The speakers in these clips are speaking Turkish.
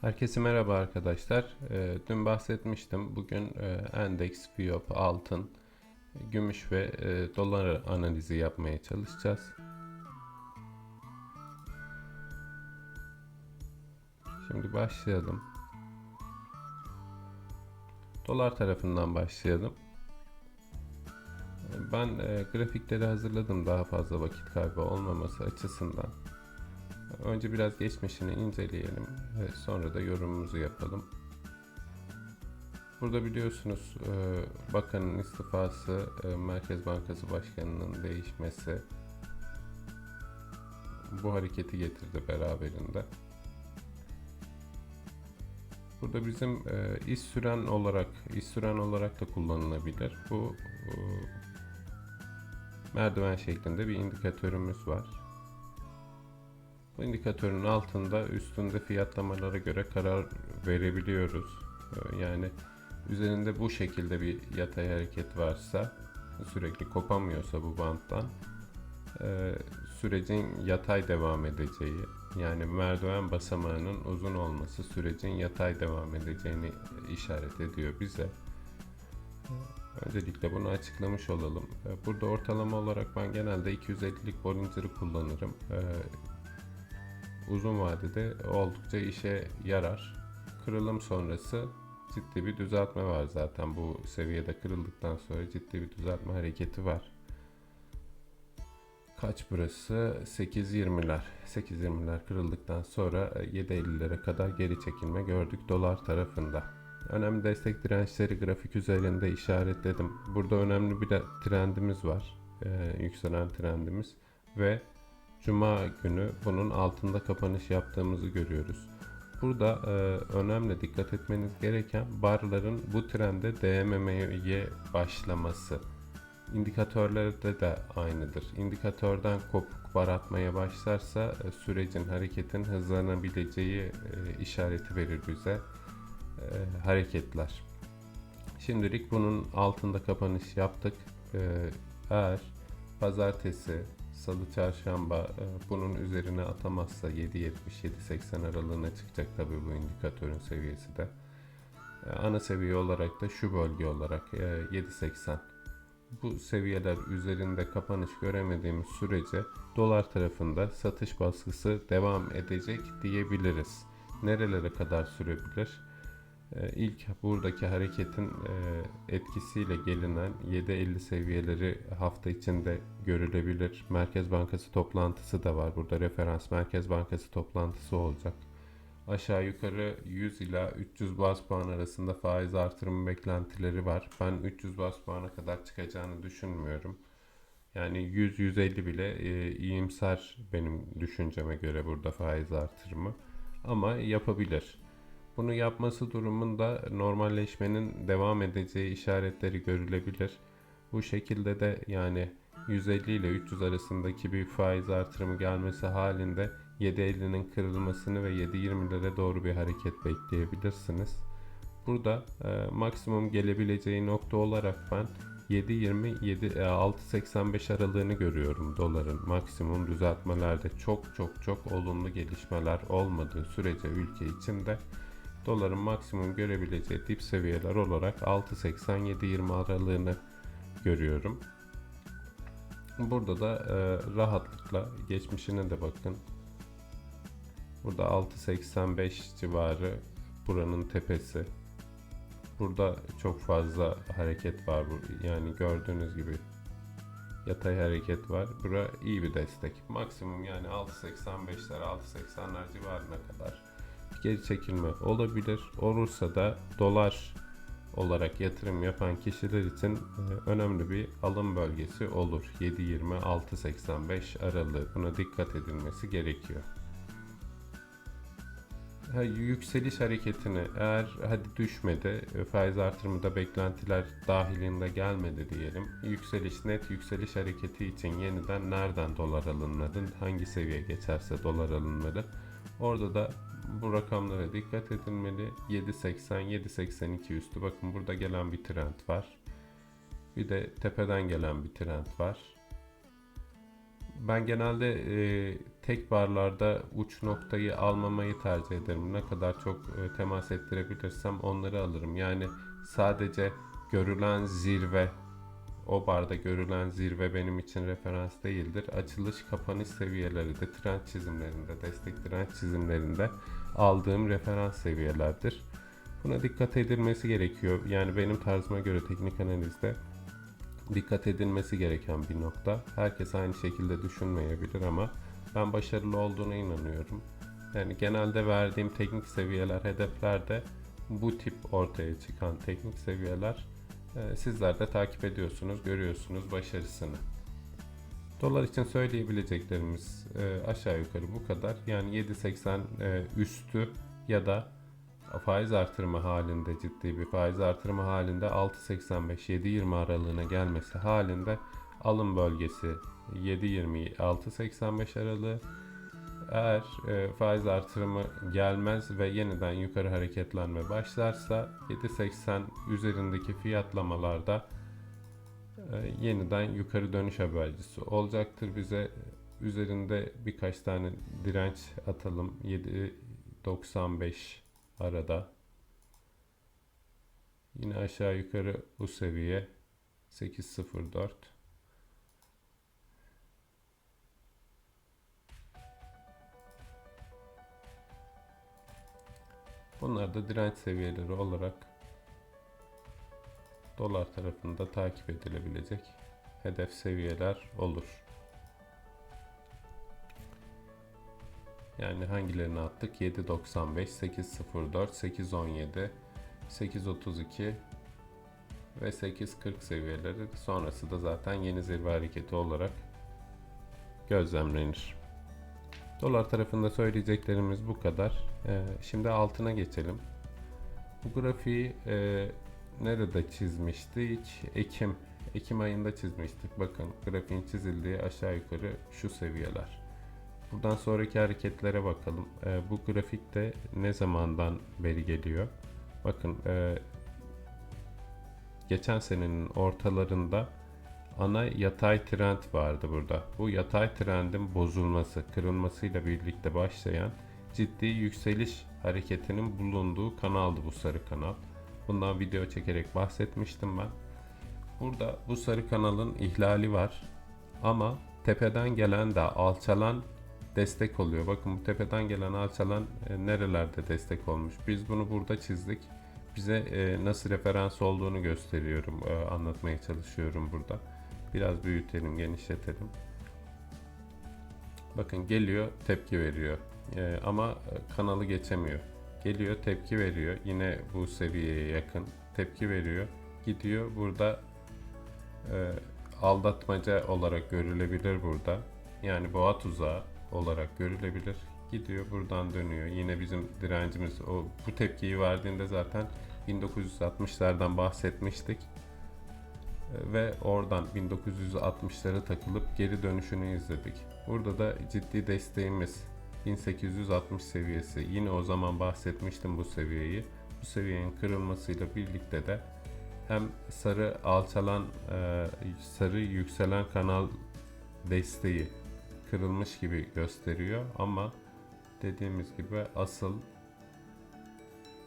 Herkese merhaba arkadaşlar. Ee, Dün bahsetmiştim. Bugün e, endeks, fiyop, altın, gümüş ve e, dolar analizi yapmaya çalışacağız. Şimdi başlayalım. Dolar tarafından başlayalım. Ben e, grafikleri hazırladım daha fazla vakit kaybı olmaması açısından. Önce biraz geçmişini inceleyelim ve sonra da yorumumuzu yapalım. Burada biliyorsunuz e, bakanın istifası, e, Merkez Bankası Başkanı'nın değişmesi bu hareketi getirdi beraberinde. Burada bizim e, iş süren olarak, iş süren olarak da kullanılabilir. Bu merdiven şeklinde bir indikatörümüz var. Bu indikatörün altında üstünde fiyatlamalara göre karar verebiliyoruz. Ee, Yani üzerinde bu şekilde bir yatay hareket varsa sürekli kopamıyorsa bu banttan e, sürecin yatay devam edeceği yani merdiven basamağının uzun olması sürecin yatay devam edeceğini işaret ediyor bize. Öncelikle bunu açıklamış olalım. Ee, Burada ortalama olarak ben genelde 250'lik Bollinger'ı kullanırım. Uzun vadede oldukça işe yarar. Kırılım sonrası ciddi bir düzeltme var zaten bu seviyede kırıldıktan sonra ciddi bir düzeltme hareketi var. Kaç burası? 8.20'ler. 8.20'ler kırıldıktan sonra 7.50'lere kadar geri çekilme gördük dolar tarafında. Önemli destek dirençleri grafik üzerinde işaretledim. Burada önemli bir trendimiz var. Ee, yükselen trendimiz ve Cuma günü bunun altında kapanış yaptığımızı görüyoruz. Burada e, önemli dikkat etmeniz gereken barların bu trende değmemeye başlaması. İndikatörlerde de aynıdır. İndikatörden kopuk bar atmaya başlarsa e, sürecin hareketin hızlanabileceği e, işareti verir bize e, hareketler. Şimdilik bunun altında kapanış yaptık. E, eğer pazartesi Salı, çarşamba e, bunun üzerine atamazsa 7.70-7.80 aralığına çıkacak tabii bu indikatörün seviyesi de. E, Ana seviye olarak da şu bölge olarak e, 7.80. Bu seviyeler üzerinde kapanış göremediğimiz sürece dolar tarafında satış baskısı devam edecek diyebiliriz. Nerelere kadar sürebilir? Ee, İlk buradaki hareketin e, etkisiyle gelinen 7.50 seviyeleri hafta içinde görülebilir. Merkez Bankası toplantısı da var. Burada referans Merkez Bankası toplantısı olacak. Aşağı yukarı 100 ila 300 bas puan arasında faiz artırımı beklentileri var. Ben 300 bas puana kadar çıkacağını düşünmüyorum. Yani 100-150 bile e, iyimser benim düşünceme göre burada faiz artırımı. Ama yapabilir. Bunu yapması durumunda normalleşmenin devam edeceği işaretleri görülebilir. Bu şekilde de yani 150 ile 300 arasındaki bir faiz artırımı gelmesi halinde 7.50'nin kırılmasını ve 7.20'lere doğru bir hareket bekleyebilirsiniz. Burada e, maksimum gelebileceği nokta olarak ben 7.20 7 e, 6.85 aralığını görüyorum doların maksimum düzeltmelerde çok çok çok olumlu gelişmeler olmadığı sürece ülke içinde doların maksimum görebileceği dip seviyeler olarak 6.80-7.20 aralığını görüyorum. Burada da e, rahatlıkla geçmişine de bakın. Burada 6.85 civarı buranın tepesi. Burada çok fazla hareket var. Yani gördüğünüz gibi yatay hareket var. Bura iyi bir destek. Maksimum yani 6.85'ler 6.80'ler civarına kadar geri çekilme olabilir. Olursa da dolar olarak yatırım yapan kişiler için e, önemli bir alım bölgesi olur. 7.20-6.85 aralığı buna dikkat edilmesi gerekiyor. Yükseliş hareketini eğer hadi düşmedi e, faiz artırımında beklentiler dahilinde gelmedi diyelim. Yükseliş net yükseliş hareketi için yeniden nereden dolar alınmadı hangi seviye geçerse dolar alınmalı. Orada da bu rakamlara dikkat edilmeli. 7.80 7.82 üstü bakın burada gelen bir trend var. Bir de tepeden gelen bir trend var. Ben genelde e, tek barlarda uç noktayı almamayı tercih ederim. Ne kadar çok e, temas ettirebilirsem onları alırım. Yani sadece görülen zirve o barda görülen zirve benim için referans değildir. Açılış kapanış seviyeleri de trend çizimlerinde, destek direnç çizimlerinde aldığım referans seviyelerdir. Buna dikkat edilmesi gerekiyor. Yani benim tarzıma göre teknik analizde dikkat edilmesi gereken bir nokta. Herkes aynı şekilde düşünmeyebilir ama ben başarılı olduğuna inanıyorum. Yani genelde verdiğim teknik seviyeler, hedeflerde bu tip ortaya çıkan teknik seviyeler sizler de takip ediyorsunuz, görüyorsunuz başarısını. Dolar için söyleyebileceklerimiz e, aşağı yukarı bu kadar. Yani 7.80 e, üstü ya da faiz artırımı halinde ciddi bir faiz artırımı halinde 6.85-7.20 aralığına gelmesi halinde alım bölgesi 7.20-6.85 aralığı eğer e, faiz artırımı gelmez ve yeniden yukarı hareketlenme başlarsa 7.80 üzerindeki fiyatlamalarda e, yeniden yukarı dönüş habercisi olacaktır bize. Üzerinde birkaç tane direnç atalım. 7.95 arada. Yine aşağı yukarı bu seviye 8.04 Bunlar da direnç seviyeleri olarak dolar tarafında takip edilebilecek hedef seviyeler olur. Yani hangilerini attık? 7.95, 8.04, 8.17, 8.32 ve 8.40 seviyeleri. Sonrası da zaten yeni zirve hareketi olarak gözlemlenir. Dolar tarafında söyleyeceklerimiz bu kadar. Ee, şimdi altına geçelim. Bu grafiği e, nerede çizmiştik? Ekim. Ekim ayında çizmiştik. Bakın grafiğin çizildiği aşağı yukarı şu seviyeler. Buradan sonraki hareketlere bakalım. Ee, bu grafik de ne zamandan beri geliyor? Bakın e, geçen senenin ortalarında ana yatay trend vardı burada. Bu yatay trendin bozulması, kırılmasıyla birlikte başlayan ciddi yükseliş hareketinin bulunduğu kanaldı bu sarı kanal. Bundan video çekerek bahsetmiştim ben. Burada bu sarı kanalın ihlali var. Ama tepeden gelen de alçalan destek oluyor. Bakın bu tepeden gelen alçalan e, nerelerde destek olmuş. Biz bunu burada çizdik. Bize e, nasıl referans olduğunu gösteriyorum, e, anlatmaya çalışıyorum burada. Biraz büyütelim, genişletelim. Bakın geliyor, tepki veriyor. Ee, ama kanalı geçemiyor. Geliyor, tepki veriyor. Yine bu seviyeye yakın tepki veriyor. Gidiyor burada e, aldatmaca olarak görülebilir burada. Yani boğa tuzağı olarak görülebilir. Gidiyor buradan dönüyor. Yine bizim direncimiz o bu tepkiyi verdiğinde zaten 1960'lardan bahsetmiştik ve oradan 1960'lara takılıp geri dönüşünü izledik. Burada da ciddi desteğimiz 1860 seviyesi. Yine o zaman bahsetmiştim bu seviyeyi. Bu seviyenin kırılmasıyla birlikte de hem sarı alçalan, e, sarı yükselen kanal desteği kırılmış gibi gösteriyor ama dediğimiz gibi asıl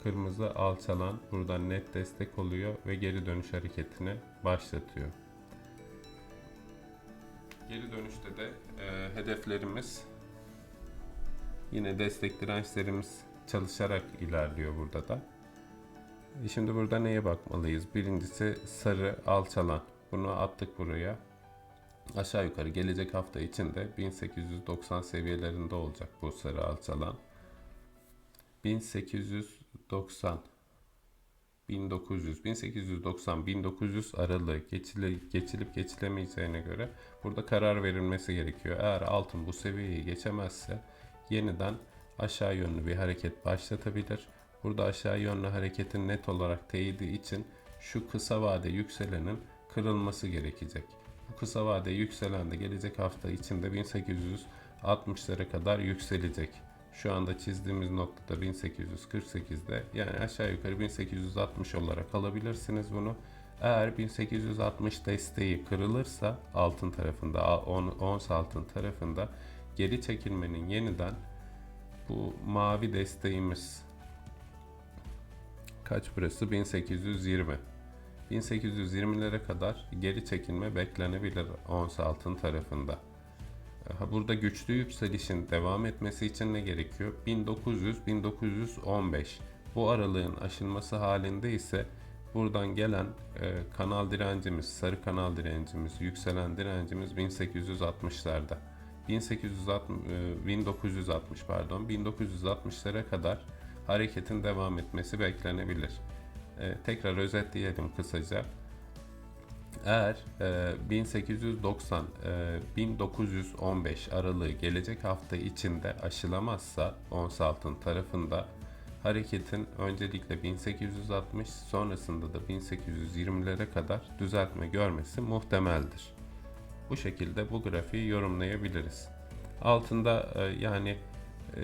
kırmızı alçalan buradan net destek oluyor ve geri dönüş hareketini başlatıyor. Geri dönüşte de e, hedeflerimiz yine destek dirençlerimiz çalışarak ilerliyor burada da. E şimdi burada neye bakmalıyız? Birincisi sarı alçalan. Bunu attık buraya. Aşağı yukarı gelecek hafta içinde 1890 seviyelerinde olacak bu sarı alçalan. 1890 1900 1890 1900 aralığı geçile, geçilip geçilemeyeceğine göre burada karar verilmesi gerekiyor. Eğer altın bu seviyeyi geçemezse yeniden aşağı yönlü bir hareket başlatabilir. Burada aşağı yönlü hareketin net olarak teyidi için şu kısa vade yükselenin kırılması gerekecek. Bu kısa vade yükselen de gelecek hafta içinde 1860'lara kadar yükselecek. Şu anda çizdiğimiz noktada 1848'de yani aşağı yukarı 1860 olarak alabilirsiniz bunu. Eğer 1860 desteği kırılırsa altın tarafında, ons altın tarafında geri çekilmenin yeniden bu mavi desteğimiz kaç burası 1820 1820'lere kadar geri çekilme beklenebilir ons altın tarafında. Burada güçlü yükselişin devam etmesi için ne gerekiyor? 1900-1915 bu aralığın aşılması halinde ise buradan gelen e, kanal direncimiz, sarı kanal direncimiz, yükselen direncimiz 1860'larda. 1860, e, 1960 pardon 1960'lara kadar hareketin devam etmesi beklenebilir. E, tekrar özetleyelim kısaca. Eğer e, 1890 e, 1915 aralığı gelecek hafta içinde aşılamazsa ons altın tarafında hareketin öncelikle 1860 sonrasında da 1820'lere kadar düzeltme görmesi muhtemeldir. Bu şekilde bu grafiği yorumlayabiliriz. Altında e, yani e,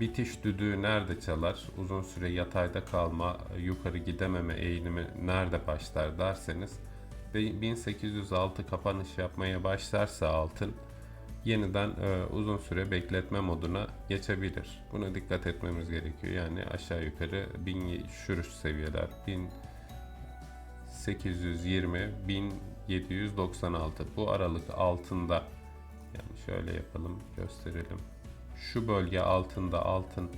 bitiş düdüğü nerede çalar, uzun süre yatayda kalma, yukarı gidememe eğilimi nerede başlar derseniz 1806 kapanış yapmaya başlarsa altın yeniden e, uzun süre bekletme moduna geçebilir. Buna dikkat etmemiz gerekiyor. Yani aşağı yukarı 1000 şuruş seviyeler 1820 1796 bu aralık altında yani şöyle yapalım gösterelim. Şu bölge altında altın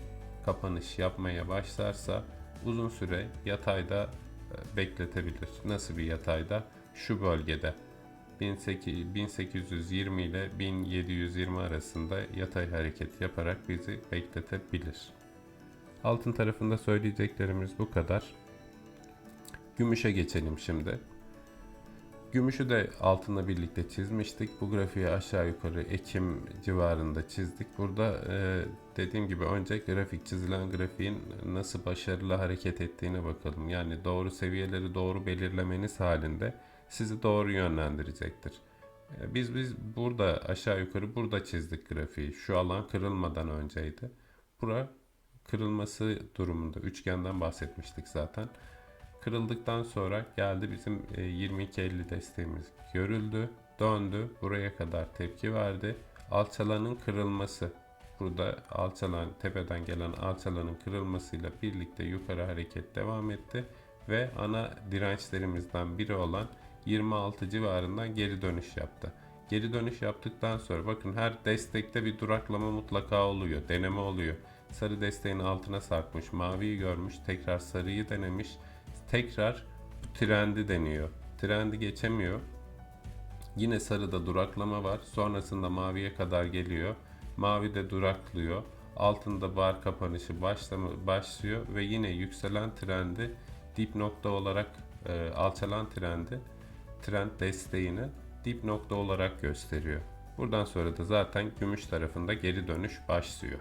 kapanış yapmaya başlarsa uzun süre yatayda e, bekletebilir. Nasıl bir yatayda? Şu bölgede 18 1820 ile 1720 arasında yatay hareket yaparak bizi bekletebilir. Altın tarafında söyleyeceklerimiz bu kadar. Gümüşe geçelim şimdi. Gümüşü de altınla birlikte çizmiştik. Bu grafiği aşağı yukarı Ekim civarında çizdik. Burada e, dediğim gibi önce grafik çizilen grafiğin nasıl başarılı hareket ettiğine bakalım. Yani doğru seviyeleri doğru belirlemeniz halinde sizi doğru yönlendirecektir. E, Biz biz burada aşağı yukarı burada çizdik grafiği. Şu alan kırılmadan önceydi. Bura kırılması durumunda üçgenden bahsetmiştik zaten. Kırıldıktan sonra geldi bizim e, 22.50 desteğimiz görüldü, döndü, buraya kadar tepki verdi. Alçalanın kırılması, burada alçalan tepeden gelen alçalanın kırılmasıyla birlikte yukarı hareket devam etti ve ana dirençlerimizden biri olan 26 civarından geri dönüş yaptı. Geri dönüş yaptıktan sonra bakın her destekte bir duraklama mutlaka oluyor, deneme oluyor. Sarı desteğin altına sarkmış, maviyi görmüş, tekrar sarıyı denemiş, tekrar trendi deniyor. Trendi geçemiyor. Yine sarıda duraklama var. Sonrasında maviye kadar geliyor. Mavi de duraklıyor. Altında bar kapanışı başlama, başlıyor ve yine yükselen trendi dip nokta olarak e, alçalan trendi trend desteğini dip nokta olarak gösteriyor. Buradan sonra da zaten gümüş tarafında geri dönüş başlıyor.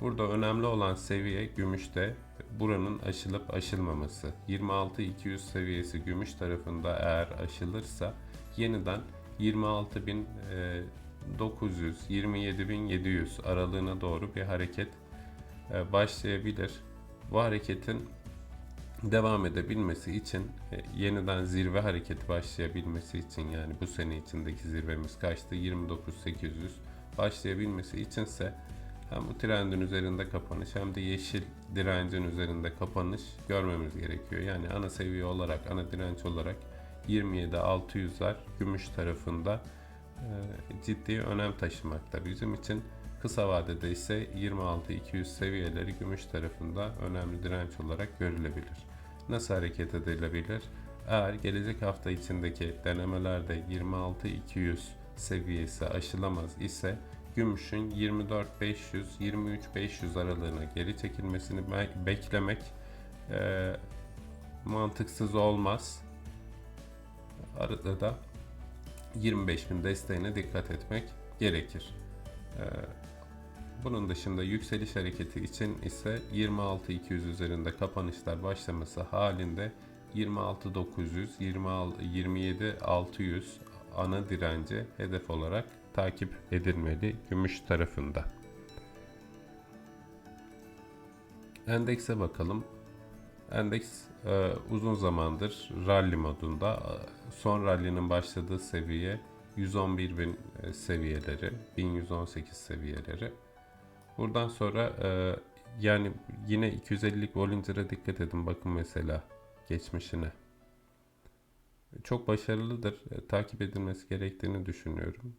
Burada önemli olan seviye gümüşte buranın aşılıp aşılmaması. 26-200 seviyesi gümüş tarafında eğer aşılırsa yeniden 26.900-27.700 aralığına doğru bir hareket e, başlayabilir. Bu hareketin devam edebilmesi için e, yeniden zirve hareketi başlayabilmesi için yani bu sene içindeki zirvemiz kaçtı 29.800 başlayabilmesi içinse hem bu trendin üzerinde kapanış hem de yeşil direncin üzerinde kapanış görmemiz gerekiyor. Yani ana seviye olarak, ana direnç olarak 27-600'ler gümüş tarafında e, ciddi önem taşımakta. Bizim için kısa vadede ise 26-200 seviyeleri gümüş tarafında önemli direnç olarak görülebilir. Nasıl hareket edilebilir? Eğer gelecek hafta içindeki denemelerde 26-200 seviyesi aşılamaz ise gümüşün 24-500-23-500 aralığına geri çekilmesini be- beklemek e, mantıksız olmaz. Arada da 25.000 desteğine dikkat etmek gerekir. E, bunun dışında yükseliş hareketi için ise 26.200 üzerinde kapanışlar başlaması halinde 26.900, 27.600 ana direnci hedef olarak takip edilmeli gümüş tarafında. Endekse bakalım. Endeks e, uzun zamandır rally modunda. Son rally'nin başladığı seviye 111 bin e, seviyeleri, 1118 seviyeleri. Buradan sonra e, yani yine 250'lik Bollinger'a dikkat edin bakın mesela geçmişine. Çok başarılıdır. E, takip edilmesi gerektiğini düşünüyorum.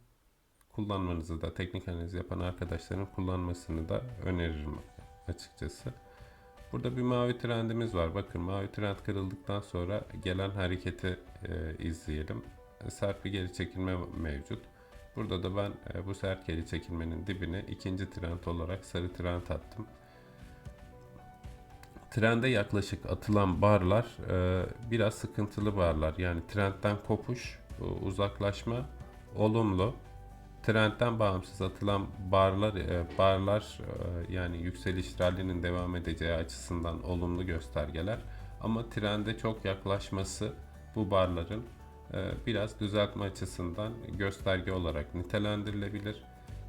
Kullanmanızı da teknik analiz yapan arkadaşların kullanmasını da öneririm açıkçası. Burada bir mavi trendimiz var. Bakın mavi trend kırıldıktan sonra gelen hareketi e, izleyelim. Sert bir geri çekilme mevcut. Burada da ben e, bu sert geri çekilmenin dibine ikinci trend olarak sarı trend attım. Trende yaklaşık atılan barlar e, biraz sıkıntılı barlar. Yani trendten kopuş, e, uzaklaşma olumlu. Trendten bağımsız atılan barlar e, barlar e, yani yükseliş rallinin devam edeceği açısından olumlu göstergeler. Ama trende çok yaklaşması bu barların biraz düzeltme açısından gösterge olarak nitelendirilebilir.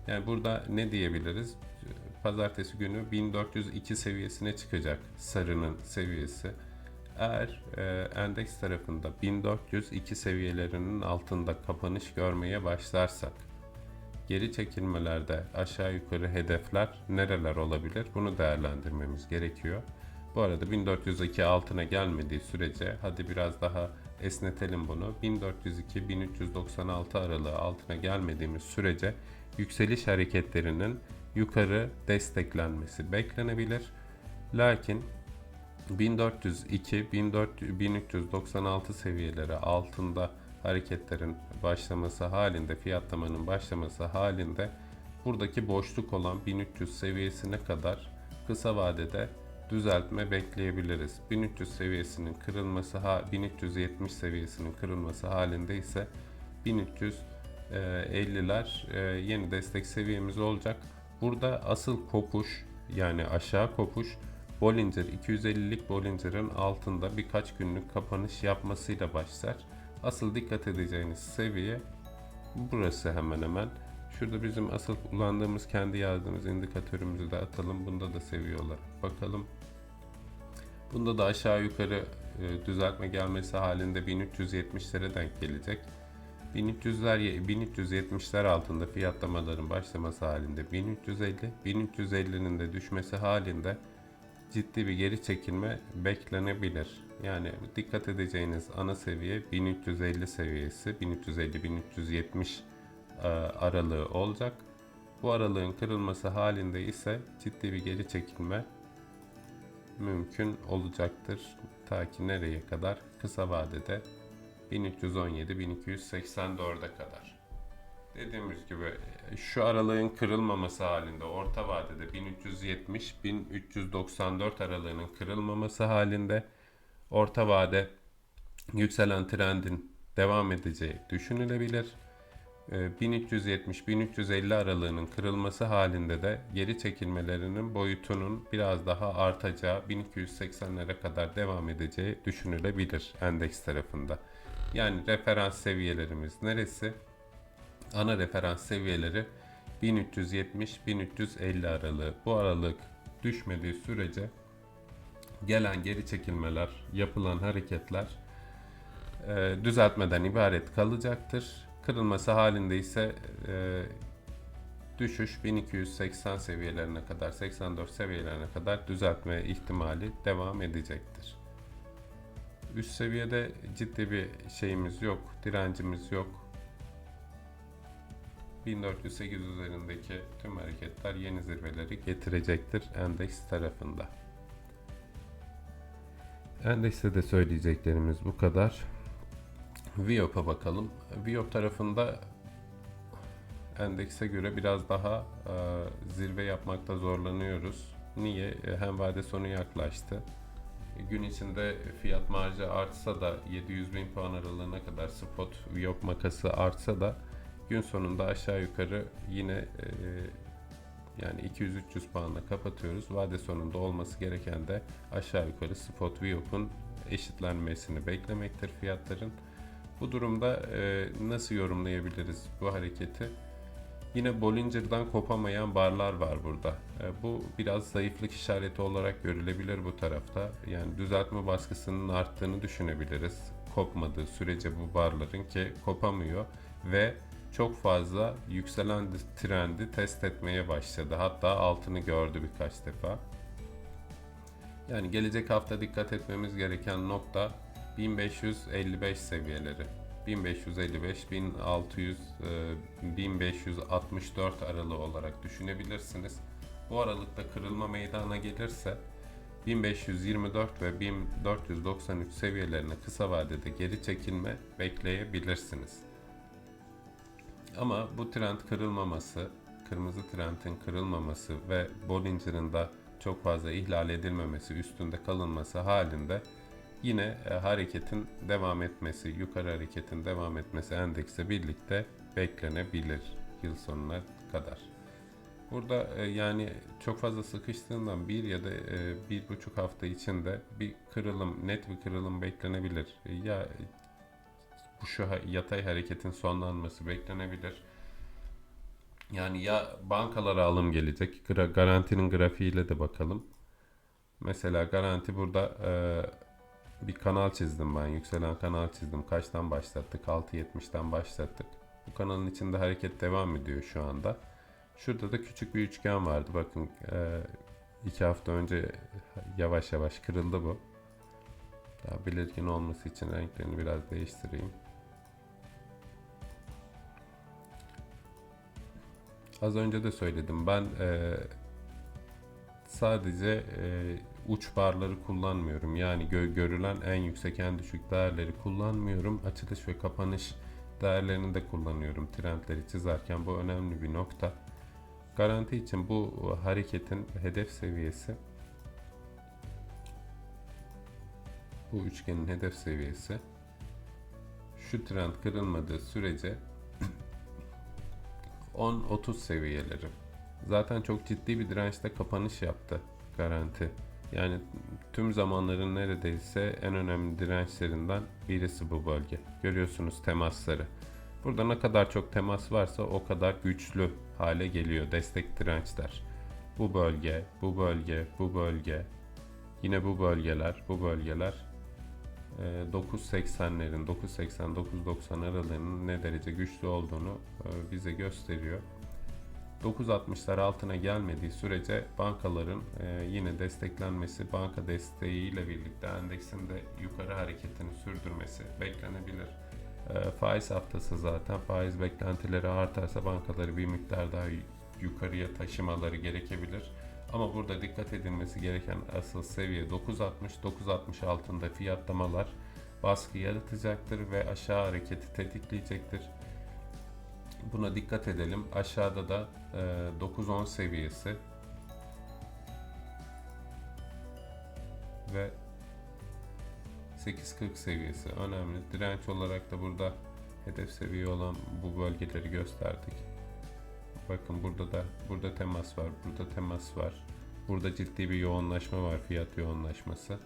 Yani burada ne diyebiliriz? Pazartesi günü 1402 seviyesine çıkacak sarının seviyesi. Eğer e, endeks tarafında 1402 seviyelerinin altında kapanış görmeye başlarsak geri çekilmelerde aşağı yukarı hedefler nereler olabilir? Bunu değerlendirmemiz gerekiyor. Bu arada 1402 altına gelmediği sürece hadi biraz daha esnetelim bunu. 1402-1396 aralığı altına gelmediğimiz sürece yükseliş hareketlerinin yukarı desteklenmesi beklenebilir. Lakin 1402 1396 seviyeleri altında hareketlerin başlaması halinde, fiyatlamanın başlaması halinde buradaki boşluk olan 1300 seviyesine kadar kısa vadede düzeltme bekleyebiliriz. 1300 seviyesinin kırılması, 1370 seviyesinin kırılması halinde ise 1350'ler e, yeni destek seviyemiz olacak. Burada asıl kopuş yani aşağı kopuş Bollinger 250'lik Bollinger'ın altında birkaç günlük kapanış yapmasıyla başlar. Asıl dikkat edeceğiniz seviye burası hemen hemen. Şurada bizim asıl kullandığımız kendi yazdığımız indikatörümüzü de atalım. Bunda da seviye olarak bakalım. Bunda da aşağı yukarı e, düzeltme gelmesi halinde 1370'lere denk gelecek. 1300'ler 1370'ler altında fiyatlamaların başlaması halinde 1350, 1350'nin de düşmesi halinde ciddi bir geri çekilme beklenebilir. Yani dikkat edeceğiniz ana seviye 1350 seviyesi, 1350-1370 e, aralığı olacak. Bu aralığın kırılması halinde ise ciddi bir geri çekilme mümkün olacaktır. Ta ki nereye kadar? Kısa vadede 1317-1284'e kadar. Dediğimiz gibi şu aralığın kırılmaması halinde orta vadede 1370-1394 aralığının kırılmaması halinde orta vade yükselen trendin devam edeceği düşünülebilir. 1370-1350 aralığının kırılması halinde de geri çekilmelerinin boyutunun biraz daha artacağı 1280'lere kadar devam edeceği düşünülebilir endeks tarafında. Yani referans seviyelerimiz neresi? Ana referans seviyeleri 1370-1350 aralığı. Bu aralık düşmediği sürece gelen geri çekilmeler, yapılan hareketler e, düzeltmeden ibaret kalacaktır. Kırılması halinde ise e, düşüş 1280 seviyelerine kadar, 84 seviyelerine kadar düzeltme ihtimali devam edecektir. Üst seviyede ciddi bir şeyimiz yok, direncimiz yok. 1408 üzerindeki tüm hareketler yeni zirveleri getirecektir endeks tarafında. Endekste de söyleyeceklerimiz bu kadar. Viyop'a bakalım. Viyop tarafında endekse göre biraz daha e, zirve yapmakta zorlanıyoruz. Niye? E, hem vade sonu yaklaştı. Gün içinde fiyat marjı artsa da 700 bin puan aralığına kadar spot Viyop makası artsa da gün sonunda aşağı yukarı yine e, yani 200-300 puanla kapatıyoruz. Vade sonunda olması gereken de aşağı yukarı spot Viyop'un eşitlenmesini beklemektir fiyatların. Bu durumda e, nasıl yorumlayabiliriz bu hareketi? Yine Bollinger'dan kopamayan barlar var burada. E, bu biraz zayıflık işareti olarak görülebilir bu tarafta. Yani düzeltme baskısının arttığını düşünebiliriz. Kopmadığı sürece bu barların ki kopamıyor ve çok fazla yükselen trendi test etmeye başladı. Hatta altını gördü birkaç defa. Yani gelecek hafta dikkat etmemiz gereken nokta 1555 seviyeleri. 1555, 1600, e, 1564 aralığı olarak düşünebilirsiniz. Bu aralıkta kırılma meydana gelirse 1524 ve 1493 seviyelerine kısa vadede geri çekilme bekleyebilirsiniz. Ama bu trend kırılmaması, kırmızı trendin kırılmaması ve Bollinger'ın da çok fazla ihlal edilmemesi, üstünde kalınması halinde yine e, hareketin devam etmesi, yukarı hareketin devam etmesi endekse birlikte beklenebilir yıl sonuna kadar. Burada e, yani çok fazla sıkıştığından bir ya da e, bir buçuk hafta içinde bir kırılım, net bir kırılım beklenebilir. Ya bu şu yatay hareketin sonlanması beklenebilir. Yani ya bankalara alım gelecek, garantinin grafiğiyle de bakalım. Mesela garanti burada bir kanal çizdim ben, yükselen kanal çizdim. Kaçtan başlattık? 6.70'den başlattık. Bu kanalın içinde hareket devam ediyor şu anda. Şurada da küçük bir üçgen vardı. Bakın e, iki hafta önce yavaş yavaş kırıldı bu. Daha belirgin olması için renklerini biraz değiştireyim. Az önce de söyledim. Ben e, sadece e, uç barları kullanmıyorum. Yani gö- görülen en yüksek en düşük değerleri kullanmıyorum. Açılış ve kapanış değerlerini de kullanıyorum. Trendleri çizerken bu önemli bir nokta. Garanti için bu hareketin hedef seviyesi bu üçgenin hedef seviyesi şu trend kırılmadığı sürece 10-30 seviyeleri. Zaten çok ciddi bir dirençte kapanış yaptı garanti. Yani tüm zamanların neredeyse en önemli dirençlerinden birisi bu bölge. Görüyorsunuz temasları. Burada ne kadar çok temas varsa o kadar güçlü hale geliyor destek dirençler. Bu bölge, bu bölge, bu bölge, yine bu bölgeler, bu bölgeler e, 9.80'lerin, 9.80-9.90 aralığının ne derece güçlü olduğunu e, bize gösteriyor. 9.60'lar altına gelmediği sürece bankaların e, yine desteklenmesi, banka desteğiyle birlikte endeksin de yukarı hareketini sürdürmesi beklenebilir. E, faiz haftası zaten faiz beklentileri artarsa bankaları bir miktar daha yukarıya taşımaları gerekebilir. Ama burada dikkat edilmesi gereken asıl seviye 9.60-9.60 altında fiyatlamalar baskı yaratacaktır ve aşağı hareketi tetikleyecektir. Buna dikkat edelim. Aşağıda da e, 9-10 seviyesi ve 8.40 seviyesi önemli. Direnç olarak da burada hedef seviye olan bu bölgeleri gösterdik. Bakın burada da burada temas var, burada temas var. Burada ciddi bir yoğunlaşma var, fiyat yoğunlaşması.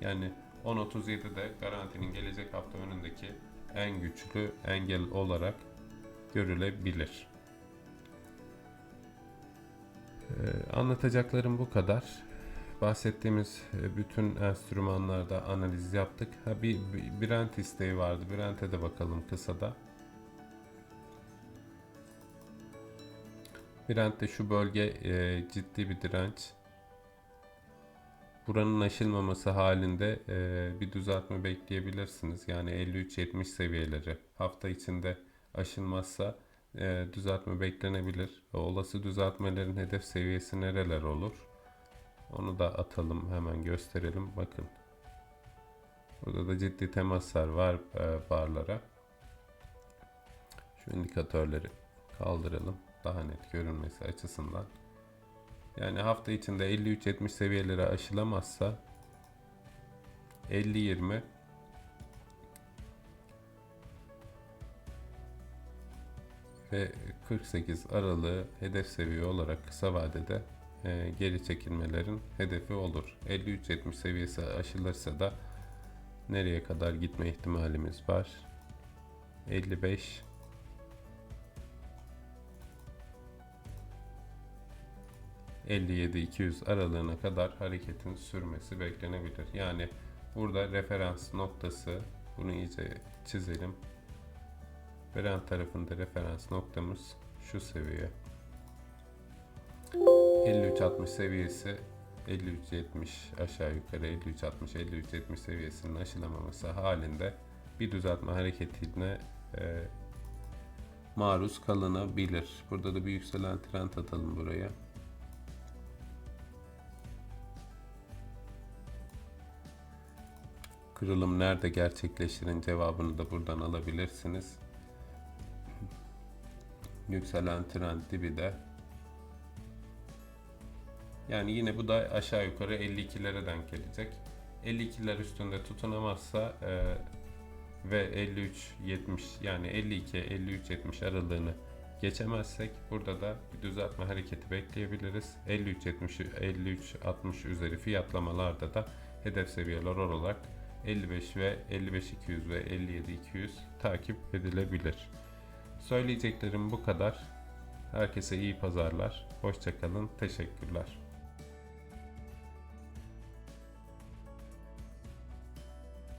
Yani 10.37'de garantinin gelecek hafta önündeki en güçlü engel olarak görülebilir. Ee, anlatacaklarım bu kadar. Bahsettiğimiz e, bütün enstrümanlarda analiz yaptık. Ha bir, Brent isteği vardı. Brent'e de bakalım kısada. Brent'te şu bölge e, ciddi bir direnç. Buranın aşılmaması halinde e, bir düzeltme bekleyebilirsiniz. Yani 53-70 seviyeleri hafta içinde aşılmazsa e, düzeltme beklenebilir. Olası düzeltmelerin hedef seviyesi nereler olur? Onu da atalım hemen gösterelim. Bakın. Burada da ciddi temaslar var e, barlara. Şu indikatörleri kaldıralım. Daha net görünmesi açısından. Yani hafta içinde 53-70 seviyeleri aşılamazsa 50-20 ve 48 aralığı hedef seviye olarak kısa vadede e, geri çekilmelerin hedefi olur. 53-70 seviyesi aşılırsa da nereye kadar gitme ihtimalimiz var? 55 57-200 aralığına kadar hareketin sürmesi beklenebilir. Yani burada referans noktası bunu iyice çizelim. Veren tarafında referans noktamız şu seviye. 53.60 seviyesi 53.70 aşağı yukarı 53.60 53.70 seviyesinin aşılamaması halinde bir düzeltme hareketine e, maruz kalınabilir. Burada da bir yükselen trend atalım buraya. Kırılım nerede gerçekleşirin cevabını da buradan alabilirsiniz. Yükselen trend dibi de yani yine bu da aşağı yukarı 52'lere denk gelecek. 52'ler üstünde tutunamazsa e, ve 53 70 yani 52 53 70 aralığını geçemezsek burada da bir düzeltme hareketi bekleyebiliriz. 53 70 53 60 üzeri fiyatlamalarda da hedef seviyeler olarak 55 ve 55 200 ve 57 200 takip edilebilir. Söyleyeceklerim bu kadar. Herkese iyi pazarlar. Hoşçakalın. Teşekkürler.